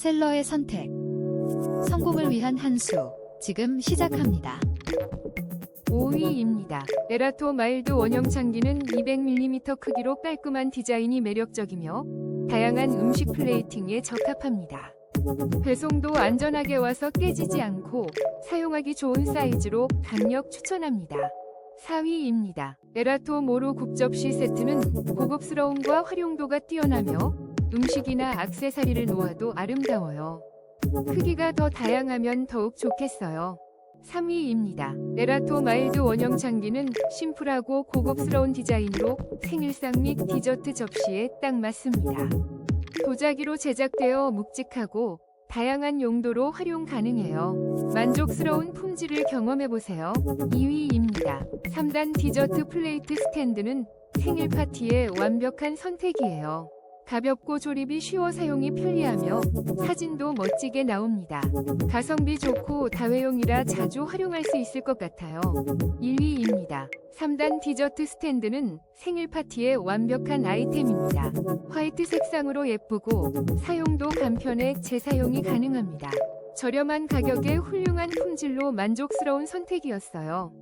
셀러의 선택. 성공을 위한 한 수. 지금 시작합니다. 5위입니다. 에라토 마일드 원형 창기는 200mm 크기로 깔끔한 디자인이 매력적이며 다양한 음식 플레이팅에 적합합니다. 배송도 안전하게 와서 깨지지 않고 사용하기 좋은 사이즈로 강력 추천합니다. 4위입니다. 에라토 모로 국접시 세트는 고급스러움과 활용도가 뛰어나며 음식이나 악세사리를 놓아도 아름다워요. 크기가 더 다양하면 더욱 좋겠어요. 3위입니다. 에라토 마일드 원형 창기는 심플하고 고급스러운 디자인으로 생일상 및 디저트 접시에 딱 맞습니다. 도자기로 제작되어 묵직하고 다양한 용도로 활용 가능해요. 만족스러운 품질을 경험해보세요. 2위입니다. 3단 디저트 플레이트 스탠드는 생일 파티에 완벽한 선택이에요. 가볍고 조립이 쉬워 사용이 편리하며 사진도 멋지게 나옵니다. 가성비 좋고 다회용이라 자주 활용할 수 있을 것 같아요. 1위입니다. 3단 디저트 스탠드는 생일 파티에 완벽한 아이템입니다. 화이트 색상으로 예쁘고 사용도 간편해 재사용이 가능합니다. 저렴한 가격에 훌륭한 품질로 만족스러운 선택이었어요.